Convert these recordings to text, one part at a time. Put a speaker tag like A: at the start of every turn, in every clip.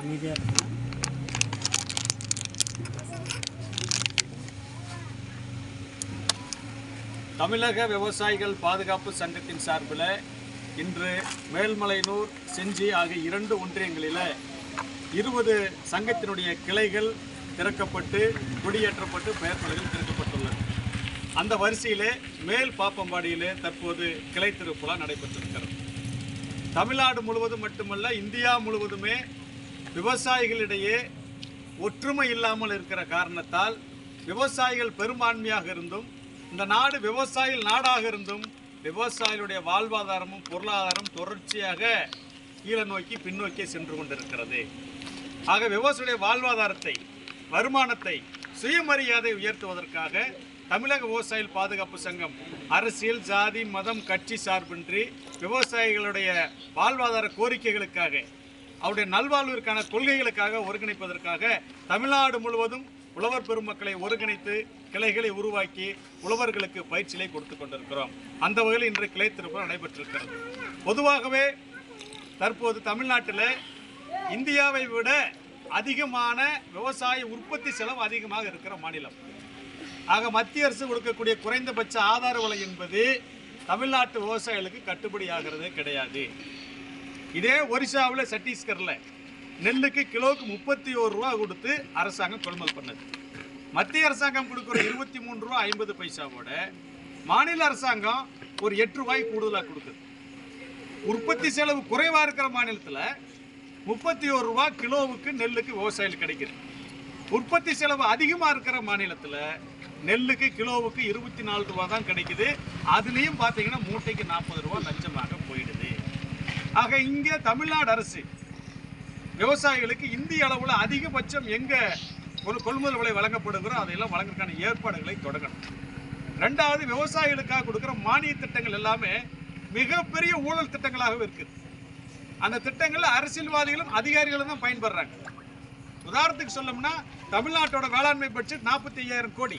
A: அமைதியாக இருக்கணும்
B: தமிழக விவசாயிகள் பாதுகாப்பு சங்கத்தின் சார்பில் இன்று மேல்மலையனூர் செஞ்சி ஆகிய இரண்டு ஒன்றியங்களில் இருபது சங்கத்தினுடைய கிளைகள் திறக்கப்பட்டு குடியேற்றப்பட்டு பெயர் பலகைகள் திறக்கப்பட்டுள்ளது. அந்த வரிசையிலே மேல் பாப்பம்பாடியிலே தற்போது கிளை திருப்புலா நடைபெற்றிருக்கிறது. தமிழ்நாடு முழுவதும் மட்டுமல்ல இந்தியா முழுவதுமே விவசாயிகளிடையே ஒற்றுமை இல்லாமல் இருக்கிற காரணத்தால் விவசாயிகள் பெரும்பான்மையாக இருந்தும் இந்த நாடு விவசாயிகள் நாடாக இருந்தும் விவசாயிகளுடைய வாழ்வாதாரமும் பொருளாதாரம் தொடர்ச்சியாக கீழே நோக்கி பின்னோக்கி சென்று கொண்டிருக்கிறது. ஆக விவசாயிய வாழ்வாதாரத்தை வருமானத்தை சுயமரியாதை உயர்த்துவதற்காக தமிழக விவசாயிகள் பாதுகாப்பு சங்கம் அரசியல் ஜாதி மதம் கட்சி சார்பின்றி விவசாயிகளுடைய வாழ்வாதார கோரிக்கைகளுக்காக அவருடைய நல்வாழ்விற்கான கொள்கைகளுக்காக ஒருங்கிணைப்பதற்காக தமிழ்நாடு முழுவதும் உழவர் பெருமக்களை ஒருங்கிணைத்து கிளைகளை உருவாக்கி உழவர்களுக்கு பயிற்சிகளை கொடுத்து கொண்டிருக்கிறோம். அந்த வகையில் இன்று கிளை திருப்பம் நடைபெற்றிருக்கிறது. பொதுவாகவே தற்போது தமிழ்நாட்டில் இந்தியாவை விட அதிகமான விவசாய உற்பத்தி செலவு அதிகமாக இருக்கிற மாநிலம். ஆக மத்திய அரசு கொடுக்கக்கூடிய குறைந்தபட்ச ஆதார விலை என்பது தமிழ்நாட்டு விவசாயிகளுக்கு கட்டுப்படி ஆகிறது கிடையாது. இதே ஒரிசாவில் சத்தீஸ்கரில் நெல்லுக்கு கிலோவுக்கு முப்பத்தி ஒரு ரூபா கொடுத்து அரசாங்கம் கொள்முதல் பண்ணுது. மத்திய அரசாங்கம் கொடுக்குற இருபத்தி மூணு ரூபா ஐம்பது பைசாவோட மாநில அரசாங்கம் ஒரு எட்டு ரூபாய் கூடுதலாக கொடுக்குது. உற்பத்தி செலவு குறைவாக இருக்கிற மாநிலத்தில் முப்பத்தி ஒரு ரூபா கிலோவுக்கு நெல்லுக்கு விவசாயிகள் கிடைக்கிது. உற்பத்தி செலவு அதிகமாக இருக்கிற மாநிலத்தில் நெல்லுக்கு கிலோவுக்கு இருபத்தி நாலு ரூபா தான் கிடைக்குது. அதுலேயும் பார்த்தீங்கன்னா மூட்டைக்கு நாற்பது ரூபா லட்சமாக ஆக இங்கே தமிழ்நாடு அரசு விவசாயிகளுக்கு இந்திய அளவில் அதிகபட்சம் எங்கே ஒரு கொள்முதல் விலை வழங்கப்படுகிறோ அதையெல்லாம் வழங்குறதுக்கான ஏற்பாடுகளை தொடங்கணும். ரெண்டாவது விவசாயிகளுக்காக கொடுக்குற மானிய திட்டங்கள் எல்லாமே மிகப்பெரிய ஊழல் திட்டங்களாகவே இருக்குது. அந்த திட்டங்களில் அரசியல்வாதிகளும் அதிகாரிகளும் தான் பயன்படுறாங்க. உதாரணத்துக்கு சொல்லணும்னா தமிழ்நாட்டோட வேளாண்மை பட்ஜெட் நாற்பத்தி ஐயாயிரம் கோடி.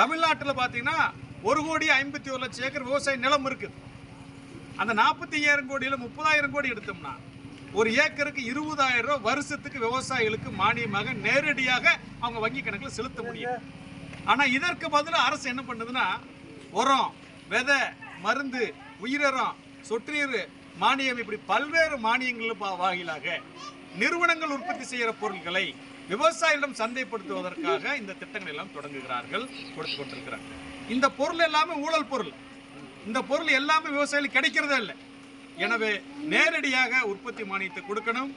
B: தமிழ்நாட்டில் பார்த்தீங்கன்னா ஒரு கோடி ஐம்பத்தி ஒரு லட்சம் ஏக்கர் விவசாய நிலம் இருக்குது. அந்த நாற்பத்தி ஐயாயிரம் கோடியில் முப்பதாயிரம் கோடி எடுத்தோம்னா ஒரு ஏக்கருக்கு இருபதாயிரம் ரூபாய் வருஷத்துக்கு விவசாயிகளுக்கு மானியமாக நேரடியாக அவங்க வங்கி கணக்கில் செலுத்த முடியும். ஆனால் இதற்கு பதிலாக அரசு என்ன பண்ணுதுன்னா உரம் விதை மருந்து உயிரிரம் சொற்றீர் நீர் மானியம் இப்படி பல்வேறு மானியங்கள் பா- வாயிலாக நிறுவனங்கள் உற்பத்தி செய்கிற பொருட்களை விவசாயிகளிடம் சந்தைப்படுத்துவதற்காக இந்த திட்டங்கள் எல்லாம் தொடங்குகிறார்கள் கொடுத்து கொண்டிருக்கிறார்கள். இந்த பொருள் எல்லாமே ஊழல் பொருள். இந்த பொருள் எல்லாமே விவசாயிகளுக்கு கிடைக்கிறதே இல்லை. எனவே நேரடியாக உற்பத்தி மானியத்தை கொடுக்கணும்.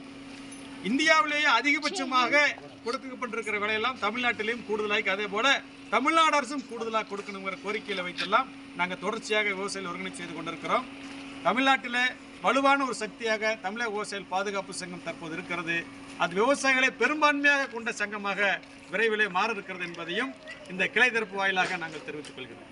B: இந்தியாவிலேயே அதிகபட்சமாக கொடுக்கப்பட்டிருக்கிற விலையெல்லாம் தமிழ்நாட்டிலையும் கூடுதலாக அதே போல தமிழ்நாடு அரசும் கூடுதலாக கொடுக்கணுங்கிற கோரிக்கையில் வைத்தெல்லாம் நாங்கள் தொடர்ச்சியாக விவசாயிகள் ஒருங்கிணைப்பு செய்து கொண்டிருக்கிறோம். தமிழ்நாட்டில் வலுவான ஒரு சக்தியாக தமிழக விவசாயிகள் பாதுகாப்பு சங்கம் தற்போது இருக்கிறது. அது விவசாயிகளை பெரும்பான்மையாக கொண்ட சங்கமாக விரைவிலே மாற இருக்கிறது என்பதையும் இந்த கிளை திறப்பு வாயிலாக நாங்கள் தெரிவித்துக் கொள்கிறோம்.